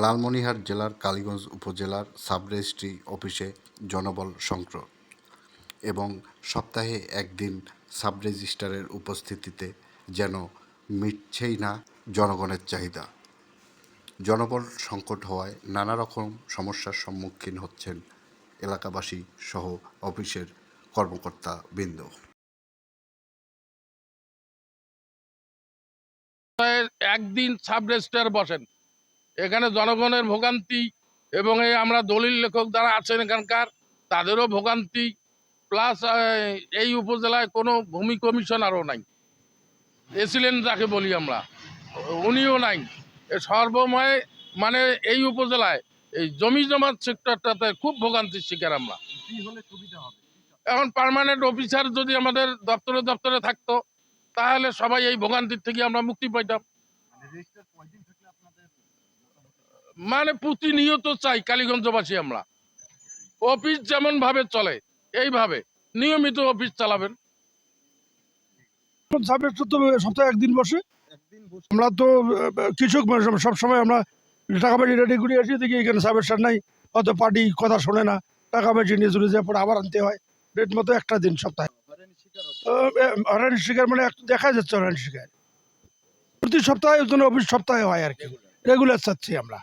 লালমনিরহাট জেলার কালীগঞ্জ উপজেলার sub registry অফিসে জনবল সংকট এবং সপ্তাহে একদিন সাব রেজিস্ট্রারের উপস্থিতিতে যেন মিটছেই না জনগণের চাহিদা। জনবল সংকট হওয়ায় নানা রকম সমস্যার সম্মুখীন হচ্ছেন এলাকাবাসী সহ অফিসের কর্মকর্তা বৃন্দ একদিন সাব রেজিস্ট্রার বসেন। এখানে জনগণের ভোগান্তি এবং এই আমরা দলিল লেখক যারা আছেন এখানকার, তাদেরও ভোগান্তি, প্লাস এই উপজেলায় কোনো ভূমি কমিশনারও নাই। এসিলেন যাকে বলি আমরা, উনিও নাই। সর্বময় মানে এই উপজেলায়, এই জমি জমার সেক্টরটাতে খুব ভোগান্তির শিকার আমরা। এখন পার্মানেন্ট অফিসার যদি আমাদের দপ্তরে দপ্তরে থাকতো, তাহলে সবাই এই ভোগান্তির থেকে আমরা মুক্তি পাইতাম। মানে প্রতিনিয়ত চাই কালীগঞ্জবাসী আমরা। অফিস যেমন ভাবে চলে এইভাবে নিয়মিত অফিস চালাবেন। তো সপ্তাহে একদিন বসে। আমরা তো কৃষক সবসময় আমরা টাকা পয়সা রেডি করে আসি দেখি এখানে সাবের নাই হয়তো পার্টি কথা শোনে না টাকা পয়সা নিয়ে চলে যায় পরে আবার আনতে হয়। রেট মতো একটা দিন সপ্তাহে। হরানি শিকার মানে দেখা যাচ্ছে হরানি শিকার। প্রতি সপ্তাহে কোনো অফিস সপ্তাহে হয় আর কি। রেগুলার চাচ্ছি আমরা।